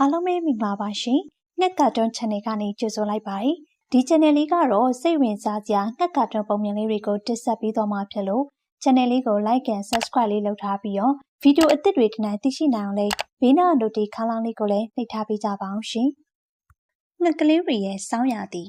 အားလုံးပဲမင်္ဂလာပါရှင်။ငှက်ကာတွန်း channel ကနေကြိုဆိုလိုက်ပါတယ်။ဒီ channel လေးကတော့စိတ်ဝင်စားစရာငှက်ကာတွန်းပုံမြင်လေးတွေကိုတင်ဆက်ပေးသွားမှာဖြစ်လို့ channel လေးကို like and subscribe လေးလုပ်ထားပြီးတော့ဗီဒီယိုအသစ်တွေဒီနေ့သိရှိနိုင်အောင်လေးဘေးနား notification လောင်းလေးကိုလည်းနှိပ်ထားပေးကြပါအောင်ရှင်။ငှက်ကလေးတွေရဲ့စောင်းရသည်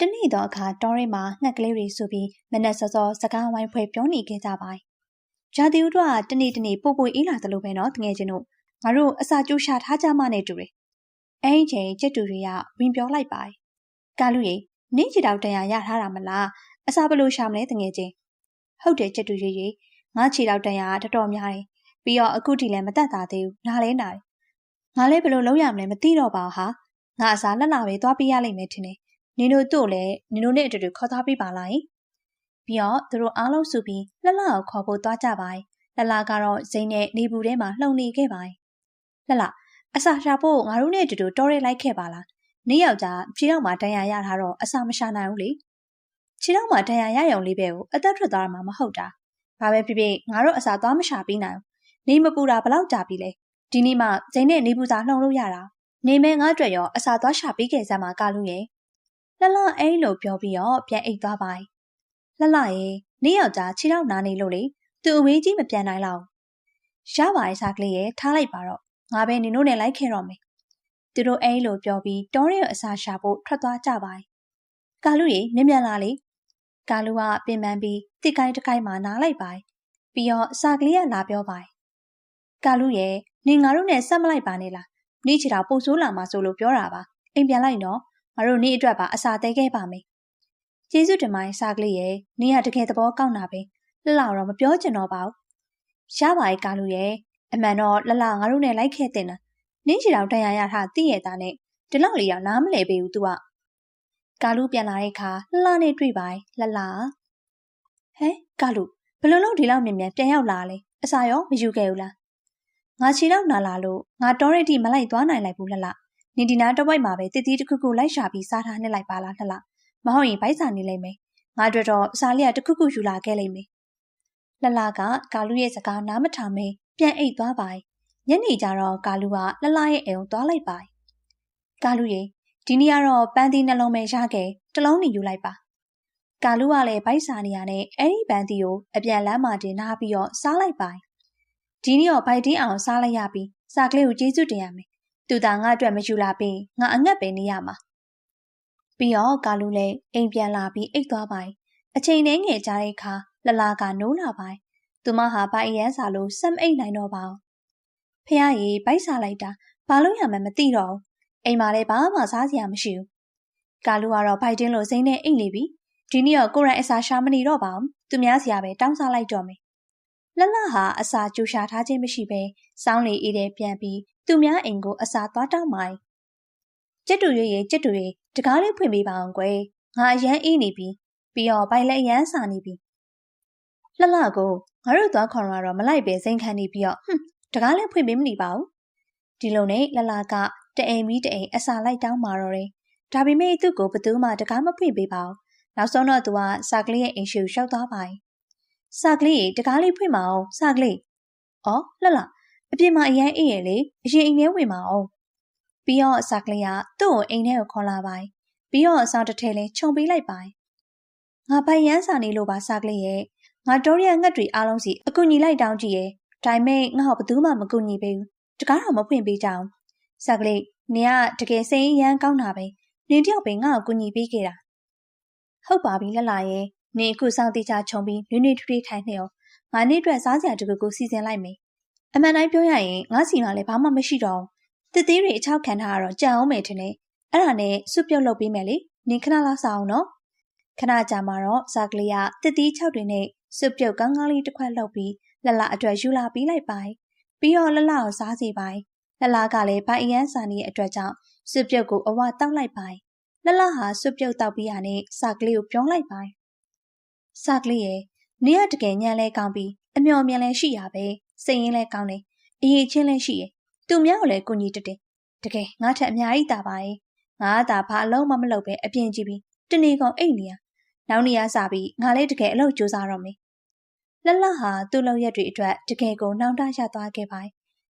တနေ့တော့အခါတောရဲမှာငှက်ကလေးတွေဆိုပြီးမနက်စောစောစကားဝိုင်းဖွဲ့ပြောနေခဲ့ကြပါတယ်။ဂျာတီဦးတို့ကတနေ့တနေ့ပို့ပို့အေးလာသလိုပဲနော်တငယ်ချင်းတို့ ငါတို့အစာကျိုးရှာထားကြမှနဲ့တူတယ်။အဲ့ဒီချိန်ကျက်တူတွေကဝင်ပြောလိုက်ပါတယ်။ကာလူရေနင်းချီတောက်တန်ရရထားတာမလားအစာဘလို့ရှာမလဲတငယ်ချင်း။ဟုတ်တယ်ကျက်တူရေရေငါချီတောက်တန်ရတော်တော်များတယ်။ပြီးတော့အခုထိလည်းမတက်တာသေးဘူး။နားလဲနားတယ်။ငါလည်းဘလို့လုံးရမလဲမသိတော့ပါဟာ။ငါအစာလက်လာပဲသွားပေးရလိမ့်မယ်ထင်တယ်။နင်တို့တို့လည်းနင်တို့နဲ့အတူတူခေါ်သွားပေးပါလား။ပြီးတော့သူတို့အားလုံးစုပြီးလှလှကိုခေါ်ဖို့သွားကြပါတယ်။လှလှကတော့ဇိမ်းနဲ့နေဘူးထဲမှာလှုံနေခဲ့ပါတယ် လှလှအစာရှာဖို့ငါတို့နဲ့အတူတူတော်ရဲလိုက်ခဲ့ပါလားနေ့ယောက်ျားခြေထောက်မှာဒဏ်ရာရထားတော့အစာမရှာနိုင်ဘူးလေခြေထောက်မှာဒဏ်ရာရရုံလေးပဲကိုအသက်ထွက်သွားမှာမဟုတ်တာဘာပဲဖြစ်ဖြစ်ငါတို့အစာသွားမရှာပြီးနိုင်နေမပူတာဘလောက်ကြာပြီလဲဒီနေ့မှဇိန်နဲ့နေပူစာလှုံလို့ရတာနေမဲငါအတွက်ရောအစာသွားရှာပြီးခဲ့စမ်းမှာကလူရဲ့လှလှအဲ့လိုပြောပြီးတော့ပြန်အိတ်သွားပါလှလှရဲ့နေယောက်ျားခြေထောက်နားနေလို့လေသူအဝေးကြီးမပြန်နိုင်လောက်ရပါရဲ့စားကလေးရဲ့ထားလိုက်ပါတော့ ငါပဲနင်တို့နဲ့လိုက်ခဲ့တော့မယ်။သူတို့အဲ့လိုပြောပြီးတောရဲအစာရှာဖို့ထွက်သွားကြပါတယ်။ကာလူရေမြင်မြန်လာလေ။ကာလူကပင်ပန်းပြီးတစ်ကိုင်းတစ်ကိုင်းမှနားလိုက်ပါတယ်။ပြီးတော့အစာကလေးကလာပြောပါတယ်။ကာလူရေနင်ငါတို့နဲ့ဆက်မလိုက်ပါနဲ့လား။နေချီတာပုံဆိုးလာမှဆိုလို့ပြောတာပါ။အိမ်ပြန်လိုက်နော်။ငါတို့နေ့အတွက်ပါအစာတဲခဲ့ပါမယ်။ကျေးဇူးတင်ပါတယ်စာကလေးရေ။နင်ကတကယ်သဘောကောက်တာပဲ။လှလာတော့မပြောချင်တော့ပါဘူး။ရပါရဲ့ကာလူရဲ့ အမှန်တော့လလငါတို့နဲ့လိုက်ခဲ့တဲ့နာနင်းချီတော်တန်ရရထားတည့်ရတာနဲ့ဒီလောက်လေးရောက်နားမလဲပေဘူး तू ကကာလူပြန်လာတဲ့အခါလလနဲ့တွေ့ပါလလဟဲကာလူဘယ်လိုလုပ်ဒီလောက်မြင်မြန်ပြန်ရောက်လာလဲအစာရောမယူခဲ့ဘူးလားငါချီတော့နာလာလို့ငါတော်ရတီမလိုက်သွားနိုင်လိုက်ဘူးလလနင်ဒီနာတော့ဝိုက်မှာပဲတတိတခုခုလိုက်ရှာပြီးစားထားနေလိုက်ပါလားလလမဟုတ်ရင်ဗိုက်စာနေလိမ့်မယ်ငါတို့တော့အစာလေးကတခုခုယူလာခဲ့လိမ့်မယ်လလကကာလူရဲ့စကားနားမထောင်မဲ ပြန်အိတ်သွားပါညနေကျတော့ကာလူကလှလှရဲ့အိမ်ကိုသွားလိုက်ပါကာလူရေဒီနေ့ကတော့ပန်းသီးနှလုံးပဲရခဲ့တလုံးနေယူလိုက်ပါကာလူကလည်းဗိုက်စာနေရနဲ့အဲ့ဒီပန်းသီးကိုအပြန်လမ်းမှာတင်ထားပြီးတော့စားလိုက်ပါဒီနေ့တော့ဗိုက်တင်းအောင်စားလိုက်ရပြီးစားကလေးကိုကျေးဇူးတင်ရမယ်သူသာငါ့အတွက်မယူလာပြီးငါအငတ်ပဲနေရမှာပြီးတော့ကာလူလည်းအိမ်ပြန်လာပြီးအိတ်သွားပါအချိန်နဲ့ငယ်ကြတဲ့အခါလှလှကနိုးလာပါ သူမဟာဗိုက်ရန်စာလို့စက်အိတ်နိုင်တော့ပါဘူးဖះရီဗိုက်စားလိုက်တာဘာလို့ရမှမသိတော့ဘူးအိမ်မှာလည်းဘာမှစားစရာမရှိဘူးကာလူကတော့ဗိုက်တင်းလို့စိမ့်နဲ့အိတ်နေပြီဒီနေ့တော့ကိုရိုင်းအစာရှာမနေတော့ပါဘူးသူများစရာပဲတောင်းစားလိုက်တော့မယ်လလဟာအစာကြိုရှာထားခြင်းမရှိဘဲစောင်းလေအေးတဲ့ပြန်ပြီးသူများအိမ်ကိုအစာသွားတောင်းမိုင်းကျက်တူရွေရဲ့ကျက်တူရွေတကားလေးဖွင့်ပေးပါအောင်ကွယ်ငါအရန်အေးနေပြီပြီးတော့ဗိုက်လည်းအရန်စာနေပြီ လှလှကိုငါတို့သွားခေါ်တော့မလိုက်ပဲစိန်ခံနေပြီးတော့ဟွန်းတကားလည်းဖွင့်ပေးမနေပါဘူးဒီလိုနဲ့လှလှကတအိမ်မီတအိမ်အစာလိုက်တောင်းมาတော့တယ်ဒါပေမဲ့သူ့ကိုဘသူမှတကားမဖွင့်ပေးပါဘူးနောက်ဆုံးတော့သူကစာကလေးရဲ့အိမ်ရှိကိုရှောက်သွားပါ යි စာကလေးတကားလေးဖွင့်မအောင်စာကလေးအော်လှလှအပြင်မှာအရန်အေးရလေအရင်အိမ်ထဲဝင်မအောင်ပြီးတော့စာကလေးကသူ့ကိုအိမ်ထဲကိုခေါ်လာပါ යි ပြီးတော့အဆောင်တစ်ထည်လေးခြုံပေးလိုက်ပါ යි ငါပိုင်ရန်စာနေလို့ပါစာကလေးရဲ့ ငါတိုးရီယာငှက်တွေအားလုံးစီအကူညီလိုက်တောင်းကြည့်ရဲ့ဒါပေမဲ့ငါ့ကိုဘယ်သူမှမကူညီပေးဘူးတကားတော့မဖွင့်ပေးကြအောင်ဆက်ကလေးနင်ကတကယ်စိတ်ရမ်းကောင်းတာပဲနင်တယောက်ပဲငါ့ကိုကူညီပေးခဲ့တာဟုတ်ပါပြီလလရဲ့နင်အခုစောင့်တိကျခြုံပြီးနွေ့နွေ့ထွေးထွေးထိုင်နေအောင်ငါနေ့အတွက်စားစရာတခုခုစီစဉ်လိုက်မယ်အမှန်တိုင်းပြောရရင်ငါစီမှာလည်းဘာမှမရှိတော့ဘူးတစ်သေးတွေအချောက်ခံထားတော့ကြံအောင်မယ်ထင်တယ်အဲ့ဒါနဲ့စွပြုတ်လုပ်ပေးမယ်လေနင်ခဏလောက်စားအောင်နော်ခဏကြာမှတော့ဇာကလေးကတစ်သီး၆တွေနဲ့ စွပြုတ်ကောင်းကောင်းလေးတစ်ခွက်လှုပ်ပြီးလလအတွက်ယူလာပြီးလိုက်ပါပြီးတော့လလကိုစားစီပါလလကလည်းဗိုက်အရန်စာနေရဲ့အတွက်ကြောင့်စွပြုတ်ကိုအဝတောက်လိုက်ပါလလဟာစွပြုတ်တောက်ပြီးရနဲ့စာကလေးကိုပြောင်းလိုက်ပါစာကလေးရဲ့နေရတကယ်ညံလဲကောင်းပြီးအမျော်မြင်လဲရှိရပဲစိတ်ရင်းလဲကောင်းတယ်အရေးချင်းလဲရှိရသူများကိုလည်းကိုကြီးတက်တယ်တကယ်ငါထက်အများကြီးတာပါရဲ့ငါကဘာအလုံးမမလုပ်ပဲအပြင်းကြည့်ပြီးတနေ့ကောင်အိတ်နေရနောက်နေရစားပြီးငါလည်းတကယ်အလုပ်ကြိုးစားတော့မယ် လှလှဟာသူ့လောက်ရက်တွေအတွက်တကယ်ကိုနှောင်တရသွားခဲ့ပါ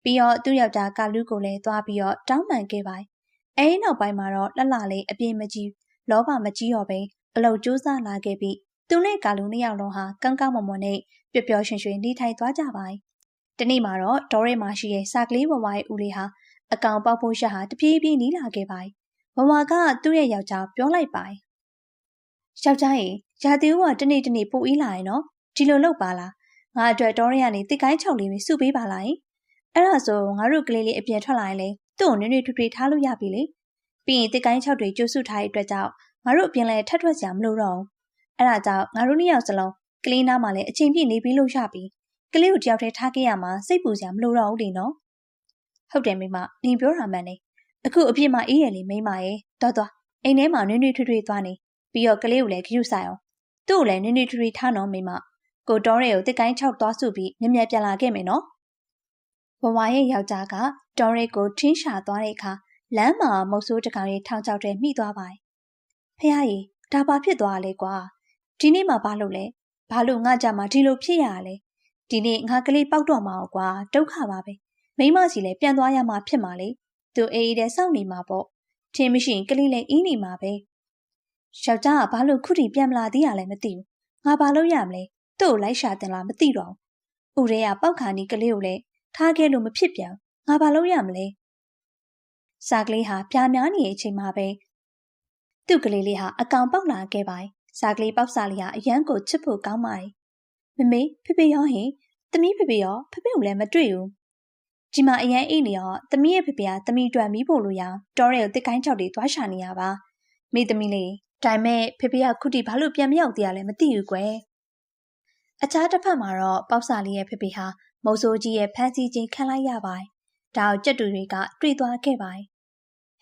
ပြီးတော့သူ့ယောက်ျားကလူကိုလည်းသွားပြီးတော့တောင်းပန်ခဲ့ပါတယ်အဲဒီနောက်ပိုင်းမှာတော့လှလှလေးအပြင်းမကြီးလောဘမကြီးတော့ပဲအလုတ်ကြိုးစားလာခဲ့ပြီးသူနဲ့ကာလူနှစ်ယောက်လုံးဟာကောင်းကောင်းမွန်မွန်နဲ့ပျော်ပျော်ရွှင်ရွှင်နေထိုင်သွားကြပါတယ်တနေ့မှာတော့ဒေါ်ရဲမှာရှိတဲ့စာကလေးဝဝရဲ့ဦးလေးဟာအကောင်ပေါက်ဖို့ရှက်ဟာတပြေးပြေးနီးလာခဲ့ပါတယ်ဝဝကသူ့ရဲ့ယောက်ျားပြောလိုက်ပါတယ်ယောက်ျားရေရာသီဦးကတနေ့တနေ့ပိုအေးလာရင်နော် ဒီလိုလုပ်ပါလားငါအတွက်ဒေါ်ရဲကနေတစ်ကိုင်းချောက်လေးပဲစုပေးပါလားအဲ့ဒါဆိုငါတို့ကလေးလေးအပြင်ထွက်လာရင်လေသူ့ကိုနွေ့နွေ့ထွေးထွေးထားလို့ရပြီလေပြီးရင်တစ်ကိုင်းချောက်တွေကျိုးစုထားတဲ့အတွက်ကြောင့်ငါတို့အပြင်လဲထပ်ထွက်စရာမလိုတော့ဘူးအဲ့ဒါကြောင့်ငါတို့နှစ်ယောက်စလုံးကလေးနားမှာလည်းအချိန်ပြည့်နေပြီးလို့ရပြီကလေးကိုတယောက်တည်းထားခဲ့ရမှာစိတ်ပူစရာမလိုတော့ဘူးလေနော်ဟုတ်တယ်မိမနင်ပြောတာမှန်တယ်အခုအပြစ်မှအေးရလေမိမရဲ့တော်တော်အိမ်ထဲမှာနွေ့နွေ့ထွေးထွေးသွားနေပြီးတော့ကလေးကိုလည်းဂရုစိုက်အောင်သူ့ကိုလည်းနွေ့နွေ့ထွေးထွေးထားနော်မိမ ကိုတော်ရဲကိုတစ်ကိုင်းချောက်သွားစုပြီးမြက်မြက်ပြန်လာခဲ့မယ်နော်ဘဝရဲ့ယောက်ျားကတော်ရဲကိုထင်းရှာသွားတဲ့အခါလမ်းမှာမုတ်ဆိုးတကောင်ရဲ့ထောင်ချောက်ထဲမိသွားပါတယ်ဖះကြီးဒါဘာဖြစ်သွားလဲကွာဒီနေ့မှဘာလို့လဲဘာလို့ငါကြမှာဒီလိုဖြစ်ရလဲဒီနေ့ငါကလေးပေါက်တော့မှာကွာဒုက္ခပါပဲမိမစီလည်းပြန်သွားရမှာဖြစ်မှာလေသူအေးအေးတဲ့စောင့်နေမှာပေါ့ထင်းမရှိရင်ကလေးလည်းအင်းနေမှာပဲယောက်ျားကဘာလို့ခုထိပြန်မလာသေးရလဲမသိဘူးငါဘာလို့ရမလဲ သူ့ကိုလိုက်ရှာတင်လားမသိတော့ဘူးဦးရဲကပောက်ခါနီးကလေးကိုလည်းထားခဲ့လို့မဖြစ်ပြန်ငါဘာလို့ရမလဲစာကလေးဟာပြာများနေတဲ့အချိန်မှာပဲသူ့ကလေးလေးဟာအကောင်ပေါက်လာခဲ့ပါတယ်စာကလေးပေါက်စာလေးဟာအရန်ကိုချစ်ဖို့ကောင်းပါတယ်မမေဖေဖေရောဟင်သမီးဖေဖေရောဖေဖေကိုလည်းမတွေ့ဘူးဒီမှာအရန်အိတ်နေရောသမီးရဲ့ဖေဖေကသမီးအတွက်မီးဖို့လို့ရတော်ရဲကိုတစ်ကိုင်းချောက်တွေသွားရှာနေရပါမိသမီးလေးဒါမဲ့ဖေဖေကခုထိဘာလို့ပြန်မရောက်သေးရလဲမသိဘူးကွယ် အခြားတစ်ဖက်မှာတော့ပေါက်စာလေးရဲ့ဖေဖေဟာမုံဆိုးကြီးရဲ့ဖမ်းဆီးခြင်းခံလိုက်ရပါတယ်ဒါကိုကြက်တူတွေကတွေ့သွားခဲ့ပါတယ်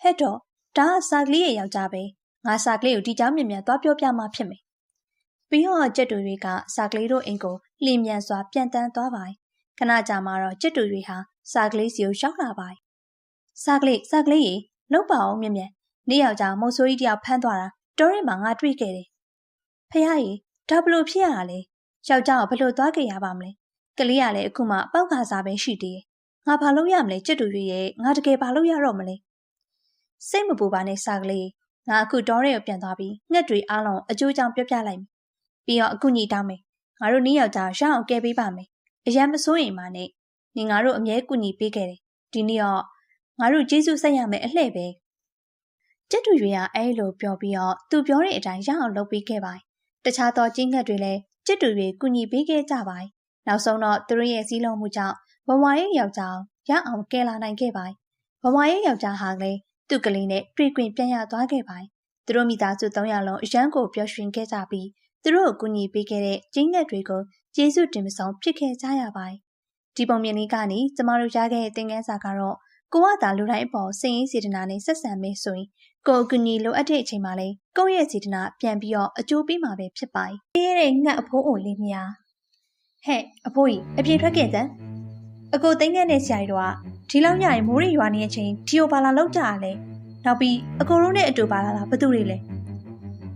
ဟဲ့တော့ဒါကစာကလေးရဲ့ယောက်ျားပဲငါစာကလေးကိုဒီเจ้าမြင်မြန်သွားပြောပြမှဖြစ်မယ်ပြီးတော့ကြက်တူတွေကစာကလေးတို့အိမ်ကိုလျင်မြန်စွာပြန်တန်းသွားပါတယ်ခဏကြာမှတော့ကြက်တူတွေဟာစာကလေးစီကိုရောက်လာပါတယ်စာကလေးစာကလေးရေလောက်ပါအောင်မြင်မြန်နေ့ယောက်ျားမုံဆိုးကြီးတယောက်ဖမ်းသွားတာတော်ရင်မှာငါတွေ့ခဲ့တယ်ဖះကြီးဒါဘလို့ဖြစ်ရတာလဲ ယောက်ျားကဘလို့သွားကြရပါမလဲကလေးကလည်းအခုမှပောက်ခါစားပဲရှိသေးတယ်ငါဘာလို့ရမလဲကြက်တူတွေရဲ့ငါတကယ်ဘာလို့ရတော့မလဲစိတ်မပူပါနဲ့စာကလေးငါအခုတော်ရဲကိုပြန်သွားပြီးငှက်တွေအားလုံးအကျိုးကြောင့်ပြပြလိုက်မယ်ပြီးတော့အခုညီတောင်းမယ်ငါတို့နေ့ယောက်ျားရအောင်ကဲပေးပါမယ်အရန်မစိုးရင်မနဲ့နေငါတို့အမြဲကူညီပေးခဲ့တယ်ဒီနေ့တော့ငါတို့ကျေးဇူးဆက်ရမယ်အလှဲ့ပဲကျက်တူတွေကအဲလိုပြောပြီးတော့သူပြောတဲ့အတိုင်းရအောင်လုပ်ပေးခဲ့ပါတယ်တခြားသောကျင်းငှက်တွေလည်း ကျက်တူတွေကူညီပေးခဲ့ကြပါတယ်နောက်ဆုံးတော့သူတို့ရဲ့စည်းလုံးမှုကြောင့်ဘဝရဲ့ယောက်ျားရအောင်ကဲလာနိုင်ခဲ့ပါတယ်ဘဝရဲ့ယောက်ျားဟာလည်းသူ့ကလေးနဲ့တွေ့ခွင့်ပြန်ရသွားခဲ့ပါတယ်သူတို့မိသားစု၃ယောက်လုံးအရန်ကိုပျော်ရွှင်ခဲ့ကြပြီးသူတို့ကိုကူညီပေးခဲ့တဲ့ကျင်းငှက်တွေကိုကျေးဇူးတင်မဆောင်ဖြစ်ခဲ့ကြရပါတယ်ဒီပုံမြင်လေးကနေကျမတို့ရခဲ့တဲ့သင်ခန်းစာကတော့ ကိုကသာလူတိုင်းအပေါ်စိတ်ရင်းစေတနာနဲ့ဆက်ဆံမေးဆိုရင်ကိုအကူကြီးလိုအပ်တဲ့အချိန်မှာလေကိုယ့်ရဲ့စေတနာပြန်ပြီးတော့အကျိုးပေးမှာပဲဖြစ်ပါတယ်။အေးတဲ့ငှက်အဖိုးအိုလေးများဟဲ့အဖိုးကြီးအပြေထွက်ခဲ့တဲ့အကိုသိန်းခဲ့တဲ့ဆရာကြီးတို့ကဒီလောက်ညရင်မိုးရီရွာနေတဲ့အချိန်ဒီကိုဘာလာလောက်ကြရလဲနောက်ပြီးအကိုတို့နဲ့အတူပါလာတာဘသူတွေလဲ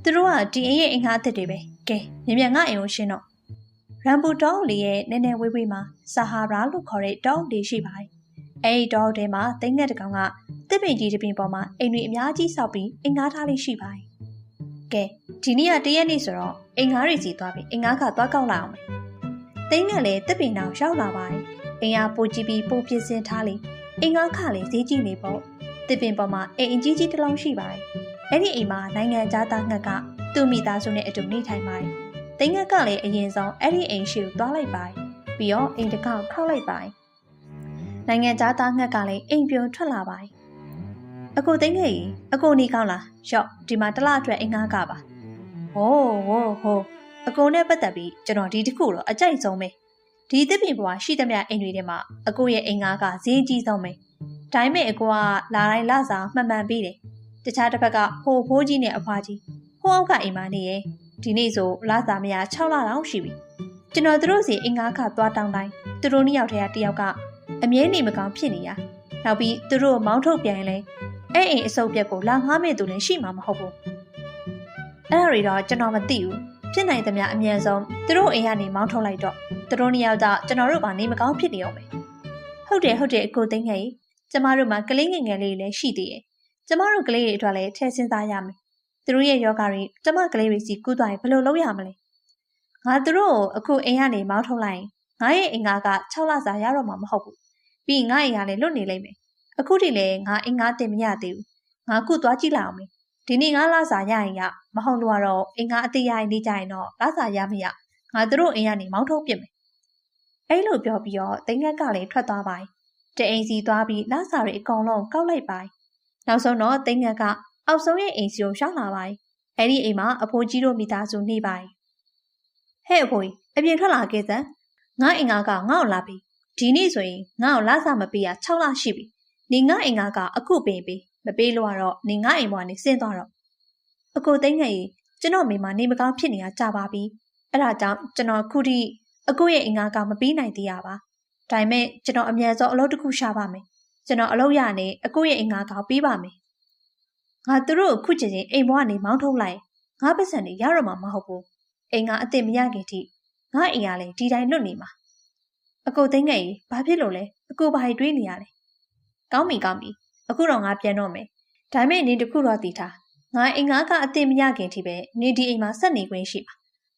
သူတို့ကဒီအိမ်ရဲ့အင်္ဂါအသစ်တွေပဲကဲမြန်မြန်ငါအိမ်ကိုရှင်းတော့ရမ်ဘူတောင်းလေးရဲ့နည်းနည်းဝေးဝေးမှာဆာဟာရာလို့ခေါ်တဲ့တောင်းလေးရှိပါတယ် အဲဒီတောင်းထဲမှာသိန်းငှက်တကောင်ကတစ်ပင်ကြီးတစ်ပင်ပေါ်မှာအိမ်တွေအများကြီးဆောက်ပြီးအင်္ဂါထားလေးရှိပါတယ်ကဲဒီနေ့ကတရက်နေ့ဆိုတော့အင်္ဂါတွေစီသွားပြီးအင်္ဂါကသွားကောက်လာအောင်မယ်သိန်းငှက်လည်းတစ်ပင်တောင်ရောက်လာပါတယ်အင်အားပိုကြည့်ပြီးပိုပြင်းစင်ထားလေအင်္ဂါခလည်းဈေးကြီးနေပေါ့တစ်ပင်ပေါ်မှာအိမ်အကြီးကြီးတစ်လုံးရှိပါတယ်အဲ့ဒီအိမ်မှာနိုင်ငံသားသားငှက်ကသူ့မိသားစုနဲ့အတူနေထိုင်ပါတယ်သိန်းငှက်ကလည်းအရင်ဆုံးအဲ့ဒီအိမ်ရှိကိုသွားလိုက်ပါတယ်ပြီးတော့အိမ်တစ်ခေါက်ခောက်လိုက်ပါတယ် နိုင်ငံသားသားငှက်ကလည်းအိမ်ပြုံထွက်လာပါတယ်အကိုသိန်းငယ်ကြီးအကိုနေကောင်းလားရော့ဒီမှာတလအတွက်အင်္ဂါကပါဟိုးဟိုးဟိုးအကိုနဲ့ပတ်သက်ပြီးကျွန်တော်ဒီတစ်ခုတော့အကြိုက်ဆုံးပဲဒီသစ်ပင်ဘွားရှိသမျှအိမ်တွေထဲမှာအကိုရဲ့အိမ်ငါးကဈေးကြီးဆုံးပဲဒါပေမဲ့အကိုကလာတိုင်းလစာမှန်မှန်ပေးတယ်တခြားတစ်ဖက်ကဟိုဖိုးကြီးနဲ့အဖွားကြီးဟိုအောက်ကအိမ်မနေရဲ့ဒီနေ့ဆိုလစာမရ6လတောင်ရှိပြီကျွန်တော်တို့စီအင်္ဂါခသွားတောင်းတိုင်းသူတို့နှစ်ယောက်ထဲကတယောက်က အမြဲနေမကောင်းဖြစ်နေရနောက်ပြီးသူတို့မောင်းထုတ်ပြန်ရင်လည်းအဲ့အိမ်အစုပ်ပြက်ကိုလာငားမဲ့သူလည်းရှိမှာမဟုတ်ဘူးအဲ့ဒါတွေတော့ကျွန်တော်မသိဘူးဖြစ်နိုင်သမျှအမြန်ဆုံးသူတို့အိမ်ကနေမောင်းထုတ်လိုက်တော့သူတို့နှစ်ယောက်ကြောင့်ကျွန်တော်တို့ကနေမကောင်းဖြစ်နေအောင်ပဲဟုဟုတ်တယ်ဟုတ်တယ်အကိုသိန်းငယ်ကျမတို့မှာကလေးငယ်ငယ်လေးလည်းရှိသေးတယ်ကျမတို့ကလေးတွေအတွက်လည်းထည့်စဉ်းစားရမယ်သူတို့ရဲ့ယောဂတွေကျမကလေးတွေစီကူးသွားရင်ဘယ်လိုလုပ်ရမလဲငါသူတို့ကိုအခုအိမ်ကနေမောင်းထုတ်လိုက်ရင် ငါရဲ့အင်္ဂါက6လစာရတော့မှာမဟုတ်ဘူးပြီးငါအင်္ဂါလည်းလွတ်နေလိမ့်မယ်အခုထိလည်းငါအင်္ဂါတင်မရသေးဘူးငါခုသွားကြည့်လိုက်အောင်မေဒီနေ့ငါလစာရရင်ရမဟုတ်လို့ကတော့အင်္ဂါအသေးရရင်နေကြရင်တော့လစာရမရငါသူတို့အိမ်ကနေမောင်းထုတ်ပြစ်မယ်အဲ့လိုပြောပြီးတော့တိန်ငက်ကလည်းထွက်သွားပါတအိမ်စီသွားပြီးလစာတွေအကုန်လုံးကောက်လိုက်ပါနောက်ဆုံးတော့တိန်ငက်ကအောက်ဆုံးရဲ့အိမ်စီကိုရှောက်လာပါအဲ့ဒီအိမ်မှာအဖိုးကြီးတို့မိသားစုနေပါဟဲ့အဖိုးအပြင်ထွက်လာခဲ့စမ်း ငါအင်္ဂါကငါ့ကိုလာပြီဒီနေ့ဆိုရင်ငါ့ကိုလစာမပေးရ6လရှိပြီနေငါအင်္ဂါကအခုပေးပေးမပေးလို့ကတော့နေငါအိမ်ပေါ်ကနေဆင်းသွားတော့အကိုသိန်းငယ်ကြီးကျွန်တော်မိမနေမကောင်းဖြစ်နေတာကြာပါပြီအဲ့ဒါကြောင့်ကျွန်တော်ခုထိအကိုရဲ့အင်္ဂါကမပေးနိုင်သေးရပါဒါပေမဲ့ကျွန်တော်အမြန်ဆုံးအလုပ်တစ်ခုရှာပါမယ်ကျွန်တော်အလုပ်ရနေအကိုရဲ့အင်္ဂါကပေးပါမယ်ငါသူတို့ခုချိန်ချင်းအိမ်ဘွားကနေမောင်းထုတ်လိုက်ငါပတ်စံနေရတော့မှာမဟုတ်ဘူးအိမ်ကအစ်စ်မရခင်ထိ ငါအိမ်ကလည်းဒီတိုင်းလွတ်နေမှာအကိုသိန်းငယ်ကြီးဘာဖြစ်လို့လဲအကိုဘာတွေးနေရလဲကောင်းပြီကောင်းပြီအခုတော့ငါပြန်တော့မယ်ဒါပေမဲ့နင်တခုတော့တည်ထားငါအင်္ဂါကအစ်စ်မရခင်ထိပဲနေဒီအိမ်မှာဆက်နေခွင့်ရှိပါ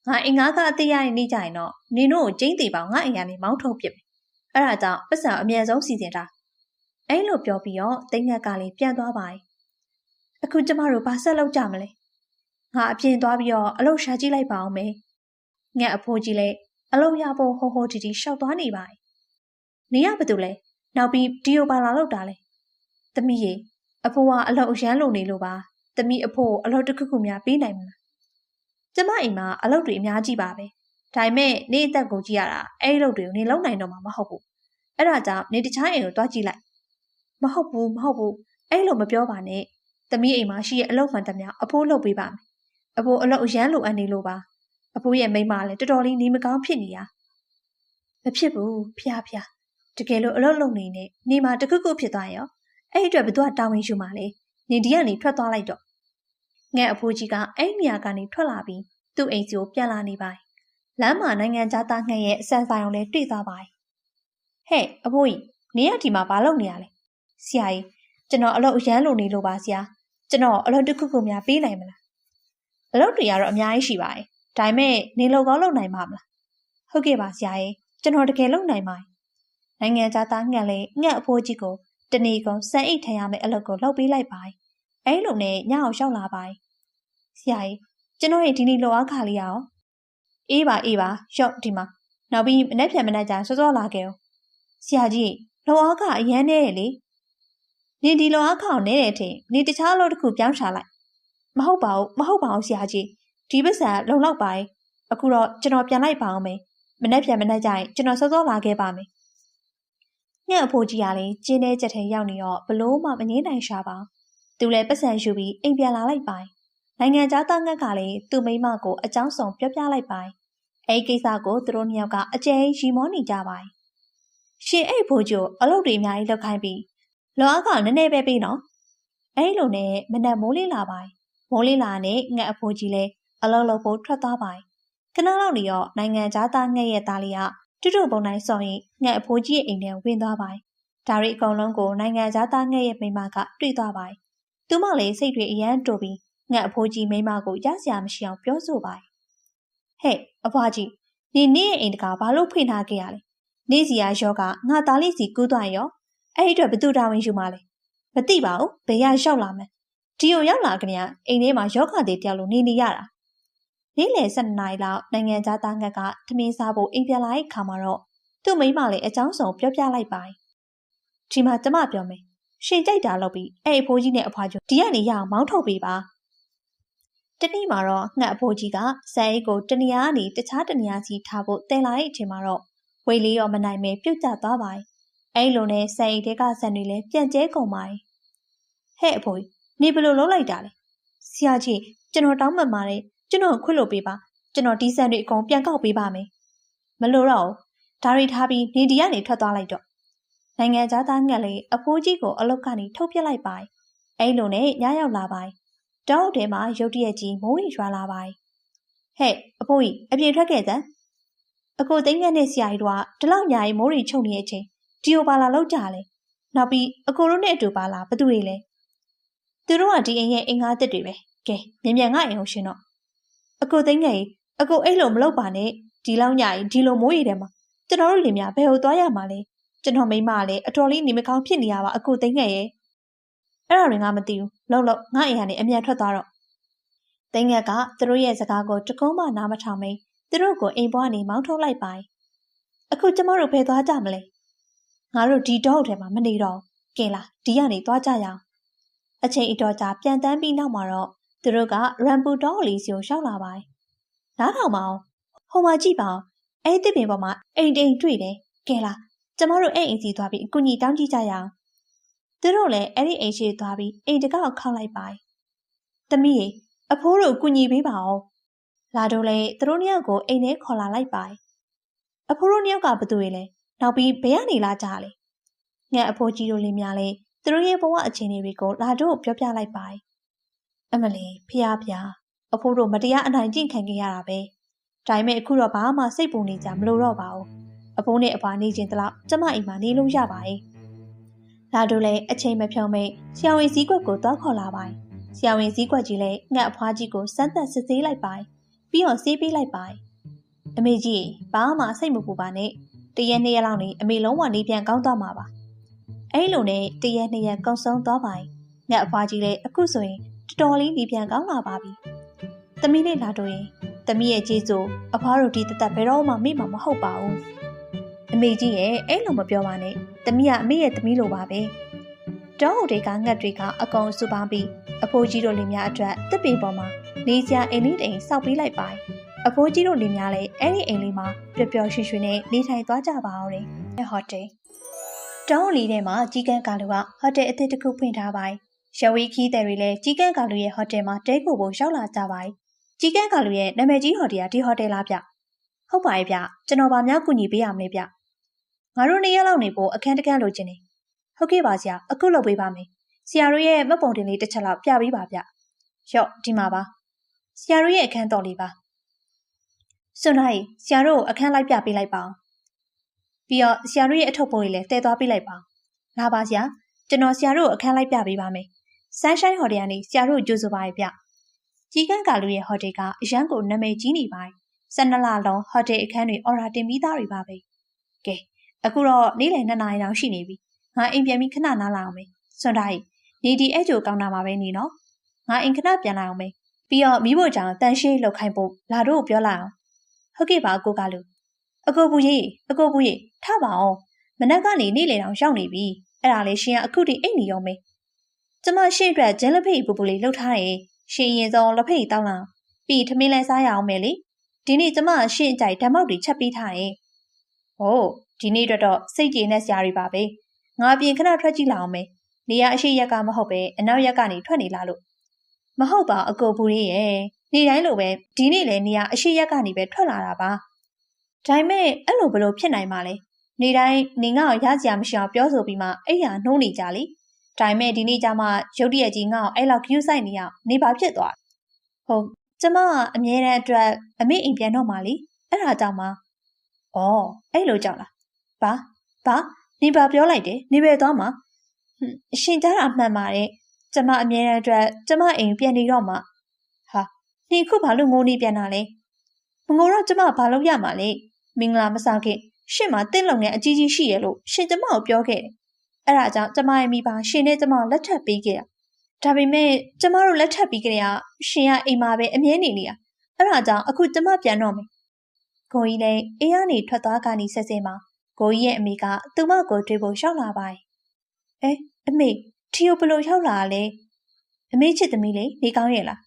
ငါအင်္ဂါကအစ်စ်ရရင်နေကြရင်တော့နင်တို့ကိုကျင်းသေးပါငါအိမ်ကနေမောင်းထုတ်ပစ်မယ်အဲ့ဒါကြောင့်ပတ်စံအမြန်ဆုံးစီစဉ်တာအဲ့လိုပြောပြီးတော့တိတ်ငက်ကလည်းပြန်သွားပါအခုကျမတို့ဘာဆက်လုပ်ကြမလဲငါအပြင်သွားပြီးတော့အလုပ်ရှာကြည့်လိုက်ပါအောင်မယ် ငက်အဖိုးကြီးလည်းအလုပ်ရဖို့ဟိုဟိုတီတီရှောက်သွားနေပါနေရဘာတူလဲနောက်ပြီးဒီယိုပါလာလောက်တာလဲသမီးရေအဖိုးကအလုပ်အရန်လုပ်နေလို့ပါသမီးအဖိုးအလုပ်တစ်ခုခုများပေးနိုင်မလားကျမအိမ်မှာအလုပ်တွေအများကြီးပါပဲဒါပေမဲ့နေအသက်ကိုကြည့်ရတာအဲ့ဒီလုပ်တွေကိုနေလုံနိုင်တော့မှာမဟုတ်ဘူးအဲ့ဒါကြောင့်နေတခြားအိမ်ကိုတွားကြည့်လိုက်မဟုတ်ဘူးမဟုတ်ဘူးအဲ့လိုမပြောပါနဲ့သမီးအိမ်မှာရှိရဲ့အလုပ်မှန်သမျှအဖိုးလုပ်ပေးပါမယ်အဖိုးအလုပ်အရန်လိုအပ်နေလို့ပါ အဖိုးရဲ့မိန်းမလည်းတော်တော်လေးနေမကောင်းဖြစ်နေရမဖြစ်ဘူးဖျားဖျားတကယ်လို့အလုပ်လုပ်နေနေနေမှာတခုခုဖြစ်သွားရောအဲ့အတွက်ဘသူကတာဝန်ယူမှာလဲနေဒီကနေထွက်သွားလိုက်တော့ငဲ့အဖိုးကြီးကအဲ့နေရာကနေထွက်လာပြီးသူ့အိမ်စီကိုပြန်လာနေပါလမ်းမှာနိုင်ငံသားသားငှက်ရဲ့အဆန်ဆိုင်အောင်လဲတွေ့သွားပါဟဲ့အဖိုးကြီးနေရဒီမှာဘာလုပ်နေရလဲဆရာကြီးကျွန်တော်အလုပ်အရန်လုပ်နေလို့ပါဆရာကျွန်တော်အလုပ်တစ်ခုခုများပေးနိုင်မလားအလုပ်တွေကတော့အများကြီးရှိပါတယ် ဒါပေမဲ့နေလို့ကောလုပ်နိုင်ပါမလားဟုတ်ကဲ့ပါဆရာကြီးကျွန်တော်တကယ်လုပ်နိုင်ပါတယ်နိုင်ငံသားသားငှက်လေးငှက်အဖိုးကြီးကိုတဏီကုံစံအိတ်ထရမယ့်အလုပ်ကိုလုပ်ပေးလိုက်ပါ။အဲလိုနဲ့ညအောင်လျှောက်လာပါ။ဆရာကြီးကျွန်တော်ရဲ့ဒီနေ့လိုအားခါလေးရအောင်။အေးပါအေးပါရော့ဒီမှာနောက်ပြီးမနေ့ပြန်မနေ့ကျစောစောလာခဲ့အောင်။ဆရာကြီးလိုအားခအရန်နေရလေ။နေဒီလိုအားခအောင်နေတဲ့အထင်နေတခြားအလုပ်တစ်ခုပြောင်းချလိုက်။မဟုတ်ပါဘူးမဟုတ်ပါဘူးဆရာကြီး ဒီပစ္စံလုံလောက်ပါရဲ့။အခုတော့ကျွန်တော်ပြန်လိုက်ပါအောင်မယ်။မနေ့ပြန်မနေ့ကျရင်ကျွန်တော်စောစောလာခဲ့ပါမယ်ငှက်အဖိုးကြီးကလည်းကျင်းတဲ့ချက်ထဲရောက်နေတော့ဘလို့မှမငင်းနိုင်ရှာပါသူလည်းပတ်စံယူပြီးအိမ်ပြန်လာလိုက်ပိုင်နိုင်ငံသားသားငှက်ကလည်းသူ့မိမကိုအကြောင်းဆောင်ပြောပြလိုက်ပိုင်အဲဒီကိစ္စကိုသူတို့နှစ်ယောက်ကအကျဉ်းရီမောနေကြပါရှင်အိတ်ဖိုးကျိုအလုပ်တွေအများကြီးလုပ်ခိုင်းပြီးလောအားကနည်းနည်းပဲပေးနော်အဲဒီလိုနဲ့မနက်မိုးလေးလာပိုင်မိုးလေးလာနဲ့ငှက်အဖိုးကြီးလည်း အလုပ်လုပ်ဖို့ထွက်သွားပိုင်ခဏလောက်နေတော့နိုင်ငံသားသားငှက်ရဲ့သားလေးကတူတူပုံတိုင်းစော်ရင်ငှက်အဖိုးကြီးရဲ့အိမ်ထဲဝင်သွားပါဒါရီအကုန်လုံးကိုနိုင်ငံသားသားငှက်ရဲ့မိမကတွေ့သွားပါသူမလည်းစိတ်တွေအယမ်းတိုးပြီးငှက်အဖိုးကြီးမိမကိုရစရာမရှိအောင်ပြောဆိုပါဟဲ့အဖွားကြီးနေနေ့ရဲ့အိမ်တကာဘာလို့ဖွင့်ထားခဲ့ရလဲနေ့စီယာယောကငါသားလေးစီကူးသွားရောအဲ့ဒီအတွက်ဘသူတာဝန်ယူမှာလဲမသိပါဘူးဘယ်ရရောက်လာမယ်ဒီကိုရောက်လာကြတဲ့အိမ်ထဲမှာယောဂသေးတယောက်လိုနေနေရတာ နေ့လယ်၁၂နာရီလောက်နိုင်ငံသားသားငက်ကထမင်းစားဖို့အိမ်ပြန်လာတဲ့ခါမှာတော့သူ့မိန်းမလည်းအကြောင်းစုံပြောပြလိုက်ပါဒီမှာကျမပြောမယ်ရှင်ကြိုက်တာလုပ်ပြီးအဲ့အဖိုးကြီးနဲ့အဖွားကျဒီကနေရအောင်မောင်းထုတ်ပေးပါတနေ့မှာတော့ငှက်အဖိုးကြီးကဆန်အိတ်ကိုတနေရာကနေတခြားတနေရာစီထားဖို့တင်လာတဲ့အချိန်မှာတော့ဝေလေးရောမနိုင်မဲပြုတ်ကျသွားပါအဲ့လိုနဲ့ဆန်အိတ်တွေကဆန်တွေလည်းပြန့်ကျဲကုန်ပါဟဲ့အဖိုးနေဘယ်လိုလုပ်လိုက်တာလဲဆရာကြီးကျွန်တော်တောင်းပန်ပါတယ် ကျွန်တော်ခွင့်လို့ပေးပါကျွန်တော်ဒီဆန်တွေအကုန်ပြန်ကောက်ပေးပါမယ်မလို့တော့ဒါရီထားပြီးနေဒီကနေထွက်သွားလိုက်တော့နိုင်ငံသားသားငက်လေးအဖိုးကြီးကိုအလုတ်ကနေထုတ်ပြလိုက်ပါအဲ့လိုနဲ့ညရောက်လာပါတောအုပ်ထဲမှာရုတ်တရက်ကြီးမိုးရီရွာလာပါဟဲ့အဖိုးကြီးအပြင်ထွက်ခဲ့စမ်းအကိုသိန်းငက်နဲ့ဆရာကြီးတို့ကဒီလောက်ညာကြီးမိုးရီချုပ်နေတဲ့အချိန်ဒီကိုပါလာလောက်ကြလဲနောက်ပြီးအကိုတို့နဲ့အတူပါလာဘသူတွေလဲသူတို့ကဒီအိမ်ရဲ့အင်္ဂါတစ်တွေပဲကဲမြန်မြန်ငါအိမ်ကိုရှင်တော့ အကိုသိငယ်အကိုအဲ့လိုမလုပ်ပါနဲ့ဒီလောက်ညရင်ဒီလိုမိုးရီထဲမှာကျွန်တော်တို့လင်မြဘယ်ကိုသွားရမှာလဲကျွန်တော်မိမကလည်းအတော်လေးနေမကောင်းဖြစ်နေရပါအကိုသိငယ်ရဲ့အဲ့ဒါတွေငါမသိဘူးလောက်လောက်ငါအိမ်ကနေအမြန်ထွက်သွားတော့သိငယ်ကသူတို့ရဲ့စကားကိုတကုံးမှနားမထောင်မိသူတို့ကိုအိမ်ဘွားနေမောင်းထုတ်လိုက်ပါအခုကျမတို့ဘယ်သွားကြမလဲငါတို့ဒီတော့ထဲမှာမနေတော့ကင်လာဒီကနေသွားကြရအောင်အချိန်အတော်ကြာပြန်တန်းပြီးနောက်မှာတော့ သူတို့ကရမ်ပူတော့လီစီကိုရှောက်လာပါတယ်နားထောင်မအောင်ဟိုမှာကြည့်ပါဦးအဲ့ဒီပင်ပေါ်မှာအိမ်တိမ်တွေ့တယ်ကဲလာကျမတို့အဲ့အိမ်စီသွားပြီးအကူကြီးတောင်းကြည့်ကြရအောင်သူတို့လည်းအဲ့ဒီအိမ်ရှိသွားပြီးအိမ်တကောက်ခောက်လိုက်ပါတယ်သမီးရေအဖိုးတို့ကူညီပေးပါဦးလာတော့လေသူတို့နှစ်ယောက်ကိုအိမ်ထဲခေါ်လာလိုက်ပါတယ်အဖိုးတို့နှစ်ယောက်ကဘသူတွေလဲနောက်ပြီးဘယ်ကနေလာကြလဲငှက်အဖိုးကြီးတို့လင်းများလဲသူတို့ရဲ့ဘဝအခြေအနေတွေကိုလာတို့ပြောပြလိုက်ပါတယ် အမလီဖျားဖျားအဖိုးတို့မတရားအနိုင်ကျင့်ခံခဲ့ရတာပဲဒါပေမဲ့အခုတော့ဘာမှစိတ်ပူနေကြမလို့တော့ပါဘူးအဖိုးနဲ့အဖွာနေခြင်းတလောက်ကျမအိမ်မှာနေလို့ရပါတယ်လာတို့လည်းအချိန်မဖြုံမိတ်ဆရာဝန်စည်းကွက်ကိုသွားခေါ်လာပါတယ်ဆရာဝန်စည်းကွက်ကြီးလည်းငှက်အဖွားကြီးကိုစမ်းသပ်စစ်ဆေးလိုက်ပါတယ်ပြီးတော့ဆေးပေးလိုက်ပါတယ်အမေကြီးဘာမှစိတ်မပူပါနဲ့တရက်နှစ်ရက်လောက်နေအမေလုံးဝနေပြန်ကောင်းသွားမှာပါအဲ့လိုနဲ့တရက်နှစ်ရက်ကုံဆုံးသွားပါတယ်ငှက်အဖွားကြီးလည်းအခုဆိုရင် တော်တော်လေးနေပြန်ကောင်းလာပါပြီသမီးလေးလာတော့ရင်သမီးရဲ့ကျေးဇူးအဖွားတို့ဒီတသက်ဘယ်တော့မှမေ့မှာမဟုတ်ပါဘူးအမေကြီးရဲ့အဲ့လိုမပြောပါနဲ့သမီးကအမေရဲ့သမီးလိုပါပဲတောအုပ်တွေကငှက်တွေကအကုန်စုပေါင်းပြီးအဖိုးကြီးတို့လင်များအတွက်တစ်ပင်ပေါ်မှာနေစရာအိမ်လေးတိမ်စောက်ပေးလိုက်ပါတယ်အဖိုးကြီးတို့လင်များလည်းအဲ့ဒီအိမ်လေးမှာပျော်ပျော်ရွှင်ရွှင်နဲ့နေထိုင်သွားကြပါအောင်တယ်ဟိုတယ်တောင်းလီထဲမှာကြီးကန်းကာလူကဟိုတယ်အသစ်တစ်ခုဖွင့်ထားပါတယ် ရဝီခီးတယ်တွေလည်းကြီးကန်းကာလူရဲ့ဟိုတယ်မှာတဲကိုကိုရောက်လာကြပါတယ်ကြီးကန်းကာလူရဲ့နာမည်ကြီးဟိုတယ်ကဒီဟိုတယ်လားဗျဟုတ်ပါရဲ့ဗျကျွန်တော်ဗာမြောက်ကူညီပေးရမလဲဗျငါတို့နေရက်လောက်နေဖို့အခန်းတကန်းလိုချင်နေဟုတ်ကဲ့ပါဆရာအခုလုပ်ပေးပါမယ်ဆရာတို့ရဲ့မှတ်ပုံတင်လေးတစ်ချက်လောက်ပြပေးပါဗျရော့ဒီမှာပါဆရာတို့ရဲ့အခန်းတော်လေးပါစွန်နိုင်ဆရာတို့ကိုအခန်းလိုက်ပြပေးလိုက်ပါအောင်ပြီးတော့ဆရာတို့ရဲ့အထုပ်ပုံလေးလည်းတည်သွားပေးလိုက်ပါလာပါဆရာကျွန်တော်ဆရာတို့ကိုအခန်းလိုက်ပြပေးပါမယ် ဆန်းရှိုင်းဟိုတယ်ကနေဆရာတို့ကြိုဆိုပါရဲ့ဗျကြီးကန်းကာလူရဲ့ဟိုတယ်ကအရန်ကိုနာမည်ကြီးနေပါတယ်12လလုံးဟိုတယ်အခန်းတွေအော်ရာတင်ပြီးသားတွေပါပဲကဲအခုတော့နေ့လယ်2နာရီတောင်ရှိနေပြီငါအိမ်ပြန်ပြီးခဏနားလာအောင်မယ်စွန်တိုင်းနေဒီအဲ့ကြိုကောင်းတာမှာပဲနေနော်ငါအိမ်ခဏပြန်လာအောင်မယ်ပြီးတော့မိဖို့ကြောင့်တန်ရှင်းလောက်ခိုင်းဖို့လာတို့ကိုပြောလိုက်အောင်ဟုတ်ကဲ့ပါအကိုကလူအကိုဘူးကြီးအကိုဘူးကြီးထပါအောင်မနက်ကနေနေ့လေတောင်ရောက်နေပြီအဲ့ဒါလေးရှင်ကအခုထိအိတ်နေရောမေး ကျမရှင့်အတွက်ဂျင်းလက်ဖိတ်ပူပူလေးလှုပ်ထားတယ်ရှင်ရင်ဆုံးလက်ဖိတ်တောင်းလာပြီးထမင်းလဲစားရအောင်မယ်လေဒီနေ့ကျမရှင့်အကြိုက်ဓာတ်မောက်တွေချက်ပေးထားတယ်ဟိုးဒီနေ့အတွက်တော့စိတ်ကြည်နဲ့ဆရာတွေပါပဲငါပြင်ခဏထွက်ကြည့်လာအောင်မယ်နေရအရှိရက်ကမဟုတ်ပဲအနောက်ရက်ကနေထွက်နေလာလို့မဟုတ်ပါအကိုဘူးလေးရဲ့နေတိုင်းလိုပဲဒီနေ့လည်းနေရအရှိရက်ကနေပဲထွက်လာတာပါဒါပေမဲ့အဲ့လိုဘလို့ဖြစ်နိုင်မှာလဲနေတိုင်းနေငါ့ကိုရစရာမရှိအောင်ပြောဆိုပြီးမှအဲ့ရနှိုးနေကြလေ ဒါပေမဲ့ဒီနေ့ကျမှရုတ်တရက်ကြီးငါ့ကိုအဲ့လောက် queue ဆိုင်နေအောင်နေပါဖြစ်သွားဟုတ်ကျမကအမြဲတမ်းအတွက်အမေအိမ်ပြန်တော့မှလေအဲ့ဒါကြောင့်မှဩအဲ့လိုကြောင့်လားဘာဘာနေပါပြောလိုက်တယ်နေပဲသွားမှာအရှင်ကြားတာမှန်ပါတယ်ကျမအမြဲတမ်းအတွက်ကျမအိမ်ပြန်နေတော့မှဟာနေခုဘာလို့ငိုနေပြန်တာလဲမငိုတော့ကျမဘာလုပ်ရမှာလဲမင်္ဂလာမဆောင်ခင်ရှင့်မှာတင့်လုံငယ်အကြီးကြီးရှိရလို့ရှင်ကျမကိုပြောခဲ့တယ် အဲ့ဒါကြောင့်ကျမရဲ့မိဘရှင်နဲ့ကျမလက်ထပ်ပေးခဲ့တာဒါပေမဲ့ကျမတို့လက်ထပ်ပြီးကြတဲ့ကရှင်ကအိမ်မှာပဲအမြဲနေနေတာအဲ့ဒါကြောင့်အခုကျမပြန်တော့မယ်ကိုကြီးလည်းအေးရနေထွက်သွားကနေဆက်စဲမှာကိုကြီးရဲ့အမေကသူမကိုတွေ့ဖို့ရှောက်လာပါတယ်အဲအမေထီယိုဘလို့ရောက်လာလဲအမေချစ်သမီးလေးနေကောင်းရဲ့လား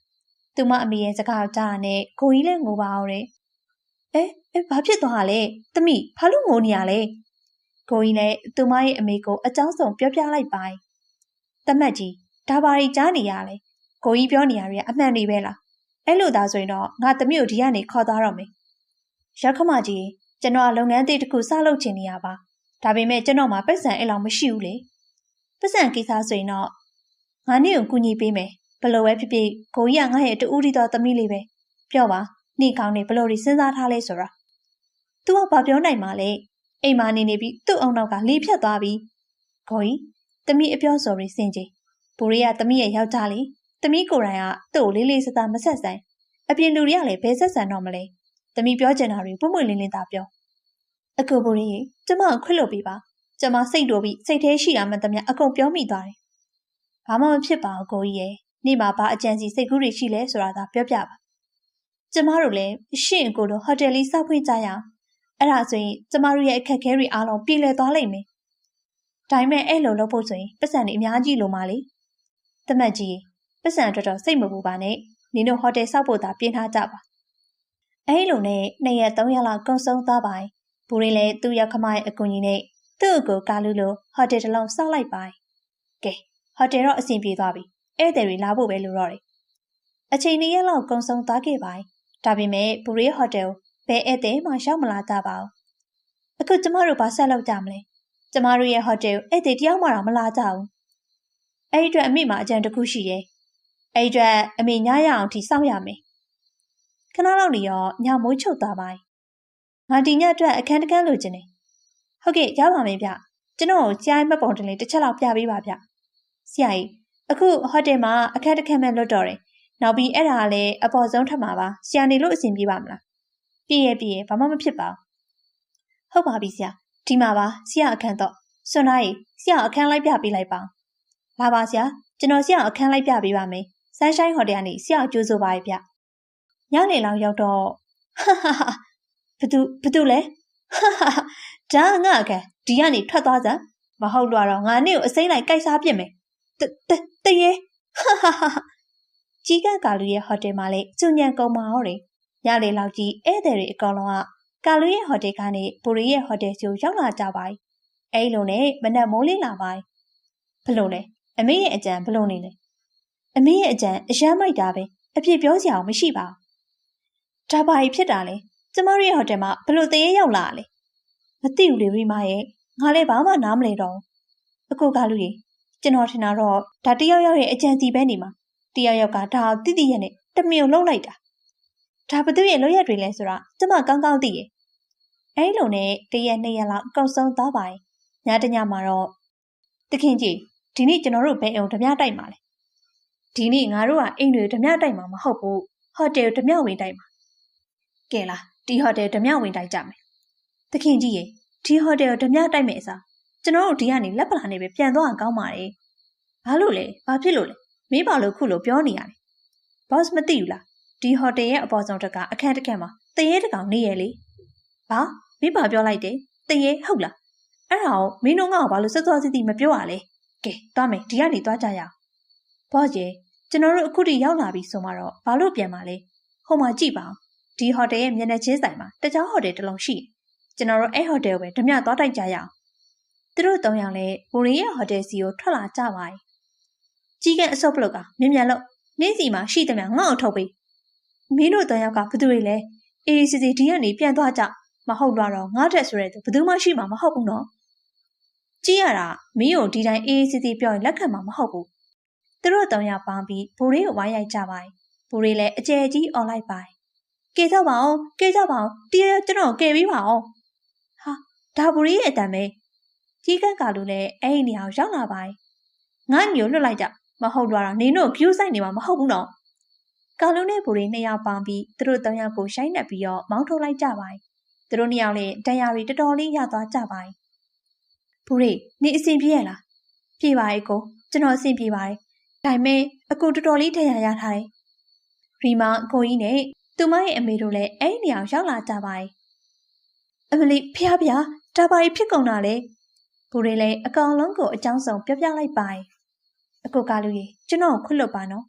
သူမအမေရဲ့စကားကြားနဲ့ကိုကြီးလည်းငိုပါအောင်တဲ့အဲအဲဘာဖြစ်သွားလဲသမီးဘာလို့ငိုနေရလဲ ကိုကြီးလည်းသူမရဲ့အမေကိုအကြောင်းစုံပြောပြလိုက်ပါတမတ်ကြီးဒါပါရီကြားနေရလဲကိုကြီးပြောနေရတဲ့အမှန်တွေပဲလားအဲ့လိုသာဆိုရင်တော့ငါသမီးကိုဒီကနေခေါ်သွားတော့မယ်ရောက်ခမကြီးကျွန်တော်လုပ်ငန်းသေးတစ်ခုစလုပ်ချင်နေရပါဒါပေမဲ့ကျွန်တော်မှာပတ်စံအဲ့လောက်မရှိဘူးလေပတ်စံကိစ္စဆိုရင်တော့ငါနေ့ကိုကူညီပေးမယ်ဘလို့ပဲဖြစ်ဖြစ်ကိုကြီးကငါ့ရဲ့တူဦးရီတော်သမီးလေးပဲပြောပါနေကောင်းနေဘလို့ဒီစဉ်းစားထားလဲဆိုတော့ तू ကဘာပြောနိုင်မှာလဲ အိမ်မာနေနေပြီးသူ့အုံနောက်ကလေဖြတ်သွားပြီ။ကိုကြီးသမီးအပြောစော်ရီစင်ကြီးဘူရီကသမီးရဲ့ယောက်ျားလေးသမီးကိုယ်တိုင်ကသူ့ကိုလေးလေးစသားမဆက်ဆိုင်အပြင်လူတွေကလည်းဘယ်ဆက်ဆံတော့မလဲသမီးပြောချင်တာတွေပွင့်ပွင့်လင်းလင်းသာပြောအကူဘူရီကျမကိုခွင့်လို့ပြပါကျမစိတ်တိုးပြီးစိတ်ထဲရှိတာမှန်သမျှအကုန်ပြောမိသွားတယ်ဘာမှမဖြစ်ပါဘူးကိုကြီးရဲ့နေ့မှာဘာအကြံစီစိတ်ကူးတွေရှိလဲဆိုတာသာပြောပြပါကျမတို့လည်းရှင့်ကိုတို့ဟိုတယ်လေးစောက်ဖွင့်ကြရအောင် အဲ့ဒါဆိုရင်ကျမတို့ရဲ့အခက်အခဲတွေအားလုံးပြည်လည်သွားလိမ့်မယ်ဒါပေမဲ့အဲ့လိုလုပ်ဖို့ဆိုရင်ပတ်စံတွေအများကြီးလိုမှလေတမတ်ကြီးပတ်စံတော်တော်စိတ်မပူပါနဲ့နင်တို့ဟိုတယ်ဆောက်ဖို့သာပြင်ထားကြပါအဲ့လိုနဲ့နှစ်ရက်သုံးရက်လောက်ကုန်ဆုံးသွားပါဘူရင်းလည်းသူ့ရောက်ခမရဲ့အကူကြီးနဲ့သူ့ကိုကာလူလိုဟိုတယ်တစ်လုံးစောက်လိုက်ပါကဲဟိုတယ်တော့အဆင်ပြေသွားပြီဧည့်သည်တွေလာဖို့ပဲလိုတော့တယ်အချိန်နှစ်ရက်လောက်ကုန်ဆုံးသွားခဲ့ပါဒါပေမဲ့ဘူရီဟိုတယ် ဘယ်ဧည့်သည်မှရောက်မလာကြပါဘူးအခုကျမတို့ဘာဆက်လုပ်ကြမလဲကျမတို့ရဲ့ဟိုတယ်ဧည့်သည်တယောက်မှတော့မလာကြဘူးအဲ့ဒီအတွက်အမိမအကြံတစ်ခုရှိရဲ့အဲ့ဒီအတွက်အမေညရအောင်ထိစောင့်ရမယ်ခဏလောက်နေရောညမိုးချုပ်သွားပါငါဒီညအတွက်အခန်းတကန်းလိုချင်တယ်ဟုတ်ကဲ့ရပါမယ်ဗျကျွန်တော်ကိုကြားမှတ်ပုံတလေးတစ်ချက်လောက်ပြပေးပါဗျဆရာကြီးအခုဟိုတယ်မှာအခန်းတခန်းမဲ့လွတ်တော့တယ်နောက်ပြီးအဲ့ဒါလည်းအပေါ်ဆုံးထပ်မှာပါဆရာနေလို့အဆင်ပြေပါမလား ပြည့်ရဲ့ပြည့်ရဲ့ဘာမှမဖြစ်ပါဘူးဟုတ်ပါပြီဆရာဒီမှာပါဆရာအခန်းတော့စွန်သားကြီးဆရာအခန်းလိုက်ပြပေးလိုက်ပါလာပါဆရာကျွန်တော်ဆရာအခန်းလိုက်ပြပေးပါမယ်ဆန်းရှိုင်းဟိုတယ်ကနေဆရာကြိုးဆိုပါရဲ့ဗျညနေလောက်ရောက်တော့ဟာဟာဟာဘသူဘသူလဲဟာဟာဒါငါအခန်းဒီကနေထွက်သွားစမ်းမဟုတ်တော့ငါနေ့ကိုအစိမ့်လိုက်ကြိုက်စားပြစ်မယ်တတတရေဟာဟာဟာကြီးကကာလူရဲ့ဟိုတယ်မှာလေကျုံညံကုန်မှာဟောတယ် ညလေလောက်ကြီးဧည့်သည်တွေအကောင်လုံးကကာလူရဲ့ဟိုတယ်ကနေဘူရီရဲ့ဟိုတယ်ကျိုရောက်လာကြပါ යි အဲ့လိုနဲ့မနက်မိုးလင်းလာပါ යි ဘလို့လဲအမေရဲ့အကြံဘလို့နေလဲအမေရဲ့အကြံအယမ်းမိုက်တာပဲအပြစ်ပြောစရာမရှိပါဘူးဒါပါ ਈ ဖြစ်တာလေကျမတို့ရဲ့ဟိုတယ်မှာဘလို့တရေရောက်လာလဲမသိဘူးလေရီမာရဲ့ငါလည်းဘာမှနားမလဲတော့အကိုကလူကြီးကျွန်တော်ထင်တာတော့ဒါတယောက်ယောက်ရဲ့အကြံစီပဲနေမှာတယောက်ယောက်ကဒါတိတိရဲ့နဲ့တမင်ကိုလှုပ်လိုက်တာ ဒါဘသူရဲ့လွတ်ရက်တွေလဲဆိုတာကျမကောင်းကောင်းသိရဲ့အဲလိုနဲ့တရက်နှစ်ရက်လောက်အကုန်ဆုံးသွားပါရင်ညတညမှာတော့တခင်ကြီးဒီနေ့ကျွန်တော်တို့ဘယ်အောင်ဓမြတိုက်မှာလဲဒီနေ့ငါတို့ကအိမ်တွေဓမြတိုက်မှာမဟုတ်ဘူးဟိုတယ်ဓမြဝင်တိုက်မှာကဲလားဒီဟိုတယ်ဓမြဝင်တိုက်ကြမယ်တခင်ကြီးရေဒီဟိုတယ်ဓမြတိုက်မယ်အစားကျွန်တော်တို့ဒီကနေလက်ပလာနေပဲပြန်သွားအောင်ကောင်းပါတယ်ဘာလို့လဲဘာဖြစ်လို့လဲမင်းဘာလို့ခုလိုပြောနေရလဲဘော့စ်မသိဘူးလား ဒီဟိုတယ်ရဲ့အပေါ်ဆုံးတကအခန်းတစ်ခန်းမှာတရေတကောင်နေရလေဘာမင်းဘာပြောလိုက်တယ်တရေဟုတ်လားအဲ့ဒါကိုမင်းတို့ငါ့ကိုဘာလို့စောစောစီးစီးမပြောရလဲကဲသွားမယ်ဒီကနေသွားကြရအောင်ဘော့ကြီးကျွန်တော်တို့အခုထိရောက်လာပြီဆိုမှတော့ဘာလို့ပြန်มาလဲဟိုမှာကြည့်ပါဦးဒီဟိုတယ်ရဲ့မျက်နှာချင်းဆိုင်မှာတခြားဟိုတယ်တစ်လုံးရှိတယ်ကျွန်တော်တို့အဲ့ဟိုတယ်ကိုပဲဓမြသွားတိုက်ကြရအောင်သူတို့သုံးယောက်လည်းဘူရီရဲ့ဟိုတယ်စီကိုထွက်လာကြပါ යි ကြီးကအစော့ပလုတ်ကမြင်မြန်လို့နေ့စီမှာရှိတယ်များငေါ့အောင်ထုတ်ပေး မင်းတို့တန်ယောက်ကဘသူတွေလဲအေးစီစီဒီကနေပြန်သွားကြမဟုတ်တော့တော့ငါ့ထက်ဆိုတဲ့သူဘသူမှရှိမှာမဟုတ်ဘူးနော်ကြည့်ရတာမင်းတို့ဒီတိုင်းအေးစီစီပြောရင်လက်ခံမှာမဟုတ်ဘူးသူတို့တန်ယောက်ပေါင်းပြီးဘိုးလေးကိုဝိုင်းရိုက်ကြပါတယ်ဘိုးလေးလည်းအကျယ်ကြီးអော်လိုက်ပါတယ်ကဲကြပါအောင်ကဲကြပါအောင်တရကျွန်တော်ကဲပြီးပါအောင်ဟာဒါဘိုးလေးရဲ့အတန်ပဲကြီးကန့်ကလူလည်းအဲ့ဒီနေရာကိုရောက်လာပါတယ်ငါ့ညို့လွတ်လိုက်ကြမဟုတ်တော့တော့နင်တို့ view ဆိုင်နေမှာမဟုတ်ဘူးနော် ကာလုံးနဲ့ဘူတွေနှစ်ယောက်ပေါင်းပြီးသူတို့သုံးယောက်ကိုရိုက်နှက်ပြီးတော့မောင်းထုတ်လိုက်ကြပါတယ်။သူတို့နှစ်ယောက်လည်းတန်ရာတွေတော်တော်လေးရသွားကြပါတယ်။ဘူတွေနေအဆင်ပြေရလား။ပြေပါရဲ့ကိုကျွန်တော်အဆင်ပြေပါတယ်။ဒါပေမဲ့အကူတော်တော်လေးတန်ရာရထားတယ်။ရီမာကိုကြီးနဲ့သူမရဲ့အမေတို့လည်းအဲ့ဒီနေရာရောက်လာကြပါတယ်။အမလီဖျားဖျားဒါပါရီဖြစ်ကုန်တာလေ။ဘူတွေလည်းအကောင်လုံးကိုအကြောင်းစုံပြောပြလိုက်ပါတယ်။အကူကလူကြီးကျွန်တော်ကိုခွတ်လွတ်ပါနော်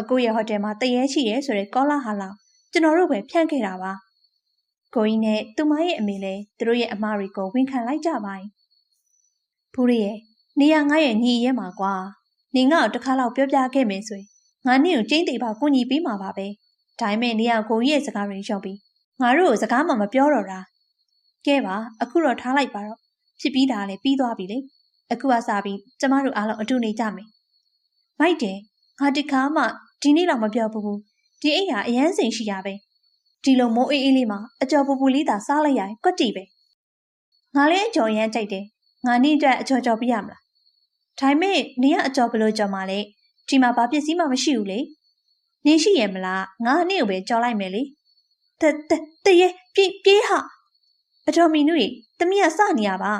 အကိုရဲ့ဟိုတယ်မှာတရေရှိရဲဆိုတဲ့ကောလာဟာလာကျွန်တော်တို့ပဲဖြန့်ခဲ့တာပါကိုကြီးနဲ့သူမရဲ့အမေလည်းသူတို့ရဲ့အမတွေကိုဝန်ခံလိုက်ကြပါ යි ဖူးရရဲ့နေရငါရဲ့ညီရဲမှာကွာနေငါ့ကိုတစ်ခါလောက်ပြောပြခဲ့မယ်ဆိုရင်ငါနေ့ကိုကျင်းသေးပါကိုညီပေးမှာပါပဲဒါပေမဲ့နေရကိုကြီးရဲ့စကားတွေရှော့ပြီးငါတို့ကိုစကားမှမပြောတော့တာကဲပါအခုတော့ထားလိုက်ပါတော့ဖြစ်ပြီးတာလည်းပြီးသွားပြီလေအခုကစားပြီးကျမတို့အားလုံးအတူနေကြမယ်မိုက်တယ် ငါတခါမှဒီနေ့တော့မပြောဘူးဒီအိမ်ဟာအရန်စိန်ရှိရပဲဒီလိုမိုးအေးအေးလေးမှာအကျော်ပူပူလေးသာစားလိုက်ရရင်ကွက်တီပဲငါလည်းအကျော်ရမ်းကြိုက်တယ်ငါနေ့အတွက်အကျော်ကြော်ပြရမလားဒါပေမဲ့နေကအကျော်ဘလို့ကြော်မှလဲဒီမှာဘာပစ္စည်းမှမရှိဘူးလေနေရှိရမလားငါနေ့ကိုပဲကြော်လိုက်မယ်လေတတတရေပြေးပြေးဟာအတော်မီနုရေတမီးကစနေရပါ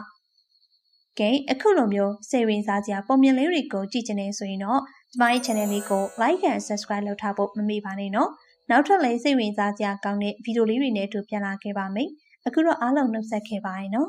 ကဲအခုလိုမျိုးစေဝင်စားစရာပုံမြင်လေးတွေကိုကြည့်ချင်နေဆိုရင်တော့ ကျမရဲ့ channel လေးကို like and subscribe လုပ်ထားဖို့မမေ့ပါနဲ့နော်နောက်ထပ်လည်းစိတ်ဝင်စားစရာကောင်းတဲ့ဗီဒီယိုလေးတွေနဲ့အတူပြန်လာခဲ့ပါမယ်အခုတော့အားလုံးနှုတ်ဆက်ခဲ့ပါရနော်